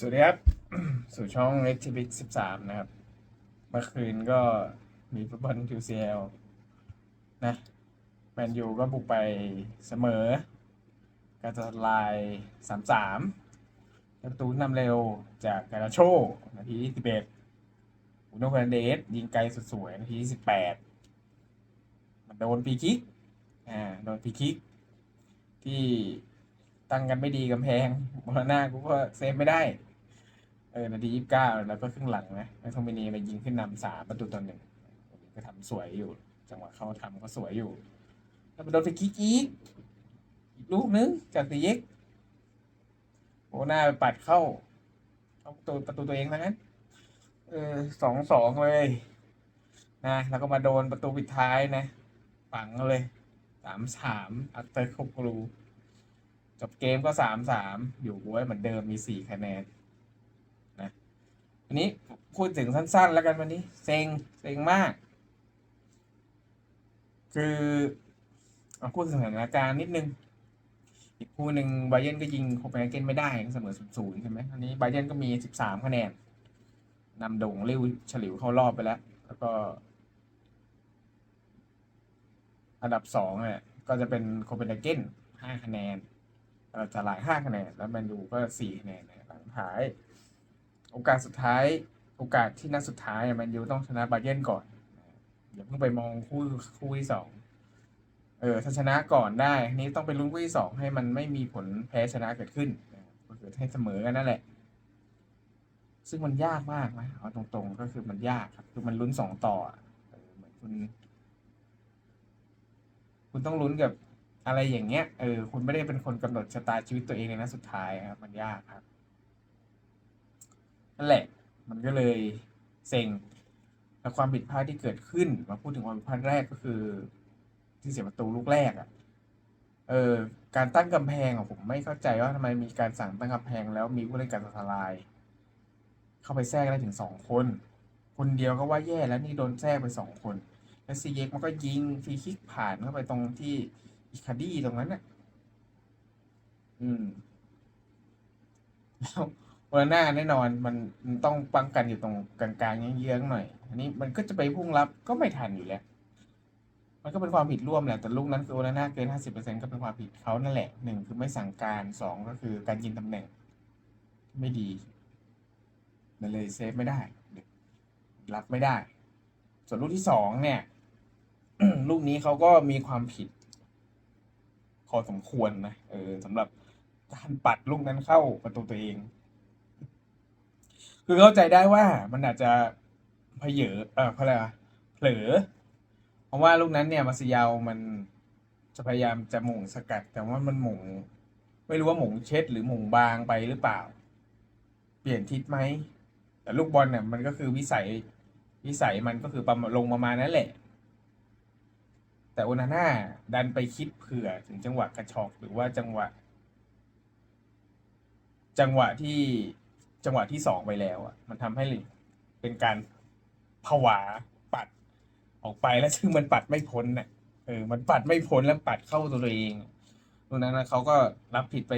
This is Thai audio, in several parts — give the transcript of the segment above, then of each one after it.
สวัสดีครับ สู่ช่อง a c t i v i t 13นะครับ เมื่อคืนก็มีฟุตบอล UCL นะแมนยูก็บุกไปเสมอ การจะลาย3-3ประตูนำเร็วจากการาโชนาทีที่11อุนโนเฟรนเดสยิงไกลสุดสวยนาทีที่18มันโดนฟรีคิกอ่าโดนฟรีคิก ที่ตั้งกันไม่ดีกำแพงบอลหน้ากูก็เซฟไม่ได้ ออนาทียี่สิบเก้าแล้วก็ครึ่งหลังนะแมคโทมินีมายิงขึ้นนำสามประตูต่อหนึ่งก็ทำสวยอยู่ จังหวะเขาทำก็สวยอยู่ แล้วโดนฟรีคิกอีกอีกลูกนึงจากตีเย็กโอหน้าไปปัดเข้าเข้าประตูประตูตัวเองแล้วงั้นเออสองสองเลยนะแล้วก็มาโดนประตูปิดท้ายนะฝังเลยสามสามอัตเตอร์คกรูจบเกมก็สามสามอยู่ไว้เหมือนเดิมมีสี่คะแนน วันนี้พูดถึงสั้น ๆ แล้วกันวันนี้ เซ็งเซ็งมาก คือเอาพูดถึงสถานการณ์นิดนึง อีกคู่หนึ่งไบเยนก็ยิงโคเปนเฮเกนไม่ได้เสมอศูนย์ใช่ไหมอันนี้ไบเยนก็มีสิบสามคะแนนนำโด่งเร็วฉลิวเข้ารอบไปแล้ว แล้วก็อันดับสองเนี่ยก็จะเป็นโคเปนเฮเกนห้าคะแนนเราจะหลายห้าคะแนน แล้วแมนยูก็สี่คะแนนหลังท้าย โอกาสสุดท้าย โอกาสที่นัดสุดท้ายแมนยูต้องชนะบาเยร์นก่อนอย่าเพิ่งไปมองคู่คู่ที่สองเออถ้าชนะก่อนได้นี้ต้องไปลุ้นคู่ที่สองให้มันไม่มีผลแพ้ชนะเกิดขึ้นก็คือให้เสมอกันนั่นแหละ ซึ่งมันยากมากนะเอาตรงๆก็คือมันยากครับคือมันลุ้นสองต่อเหมือนคุณคุณต้องลุ้นกับอะไรอย่างเงี้ย เออ คุณไม่ได้เป็นคนกำหนดชะตาชีวิตตัวเองในนัดสุดท้ายครับ มันยากครับ นั่นแหละ มันก็เลยเซ็งแล้วความผิดพลาดที่เกิดขึ้น มาพูดถึงความผิดพลาดแรกก็คือ ที่เสียประตูลูกแรกอะ่ะเออการตั้งกำแพงอะผมไม่เข้าใจว่าทำไมมีการสั่งตั้งกำแพงแล้วมีผู้เล่นการทลาย เข้าไปแทรกได้ถึงสองคน คนเดียวก็ว่าแย่แล้วนี่โดนแทรกไปสองคน แล้วซีเย็กมันก็ยิงฟรีคิกผ่านเข้าไปตรงที่อีคาดี้ตรงนั้นน่ะ อืมแล้ว โอลาน่าแน่นอนมันมันต้องป้องกันอยู่ตรงกลางๆเยื้องๆหน่อย อันนี้มันก็จะไปพุ่งรับก็ไม่ทันอยู่แล้ว มันก็เป็นความผิดร่วมแหละแต่ลูกนั้นคือโอลาน่าเกินห้าสิบเปอร์เซ็นก็เป็นความผิดเขานั่นแหละหนึ่งคือไม่สั่งการสองก็คือการยิงตำแหน่ง ไม่ดีมันเลยเซฟไม่ได้ รับไม่ได้ ส่วนลูกที่สองเนี่ยลูกนี้เขาก็มีความผิดพอสมควรนะเออสำหรับการปัดลูกนั้นเข้าประตูตัวเอง คือเข้าใจได้ว่ามันอาจจะเพเยอเออเพราะอะไรเผลอ เพราะว่าลูกนั้นเนี่ยมาซิยาวมันจะพยายามจะหม่งสกัด แต่ว่ามันหม่งไม่รู้ว่าหม่งเช็ดหรือหม่งบางไปหรือเปล่า เปลี่ยนทิศไหมแต่ลูกบอลเนี่ยมันก็คือวิสัยวิสัยมันก็คือประมาณลงประมาณนั้นแหละ แต่โอนาน่าดันไปคิดเผื่อถึงจังหวะกระชอกหรือว่าจังหวะ จังหวะที่ จังหวะที่สองไปแล้วอะ มันทำให้เป็นการผวาปัดออกไปแล้วซึ่งมันปัดไม่พ้นน่ะเออ มันปัดไม่พ้นแล้วปัดเข้าตัวเองตรงนั้นนะเขาก็รับผิดไป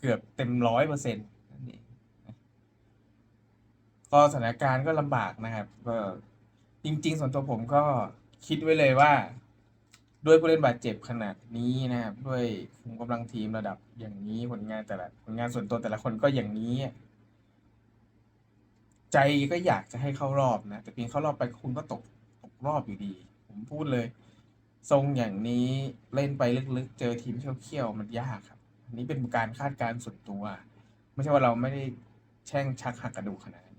เกือบเต็มร้อยเปอร์เซ็นต์นั่นเองก็สถานการณ์ก็ลำบากนะครับ ก็จริง ๆ ส่วนตัวผมก็คิดไว้เลยว่า ด้วยผู้เล่นบาดเจ็บขนาดนี้นะครับ ด้วยคุมกำลังทีมระดับอย่างนี้ผลงานแต่ละผลงานส่วนตัวแต่ละคนก็อย่างนี้ ใจก็อยากจะให้เข้ารอบนะ แต่เพียงเข้ารอบไปคุณก็ตกตกรอบอยู่ดี ผมพูดเลย ทรงอย่างนี้เล่นไปลึกๆ เจอทีมเขี้ยวๆมันยากครับ อันนี้เป็นการคาดการณ์ส่วนตัว ไม่ใช่ว่าเราไม่ได้แช่งชักหักกระดูกขนาดนั้น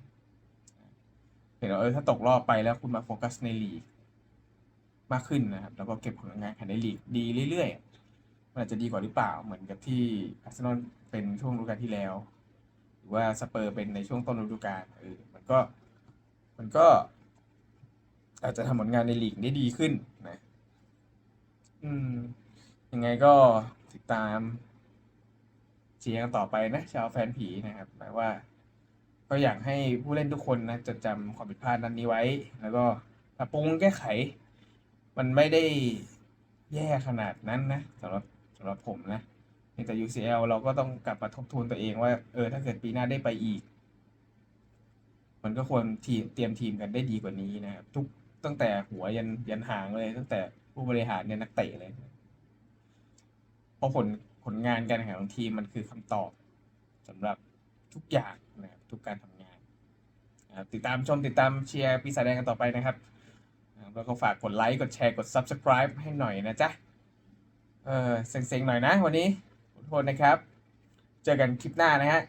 เห็นว่าเออถ้าตกรอบไปแล้วคุณมาโฟกัสในลีกมากขึ้นนะครับ แล้วก็เก็บผลงานภายในลีกดีเรื่อยๆมันอาจจะดีกว่าหรือเปล่าเหมือนกับที่อาร์เซนอลเป็นช่วงฤดูกาลที่แล้ว รือว่าสเปอร์เป็นในช่วงต้นฤดูกาลเออมันก็มันก็ อาจจะทำผลงานในลีกได้ดีขึ้นนะอืม ยังไงก็ติดตามเชียร์กันต่อไปนะ ชาวแฟนผีนะครับหมายว่า ก็อยากให้ผู้เล่นทุกคนนะจดจำความผิดพลาดนั้นนี้ไว้ แล้วก็ปรับปรุงแก้ไข มันไม่ได้แย่ขนาดนั้นนะสำหรับสำหรับผมนะ แต่ UCL เราก็ต้องกลับมาทบทวนตัวเองว่า เออ ถ้าเกิดปีหน้าได้ไปอีก มันก็ควรทีเตรียมทีมกันได้ดีกว่านี้นะครับ ทุกตั้งแต่หัวยันยันหางเลย ตั้งแต่ผู้บริหารยันนักเตะเลย เพราะผลผลงานการแข่งขันของทีมมันคือคำตอบสำหรับทุกอย่างนะครับทุกการทำงานนะครับติดตามชมติดตามเชียร์ปีศาจแดงกันต่อไปนะครับนะครับแล้วก็ฝากกดไลค์กดแชร์กด Subscribe ให้หน่อยนะจ๊ะเออเซ็งๆหน่อยนะวันนี้ โทษนะครับ เจอกันคลิปหน้านะฮะ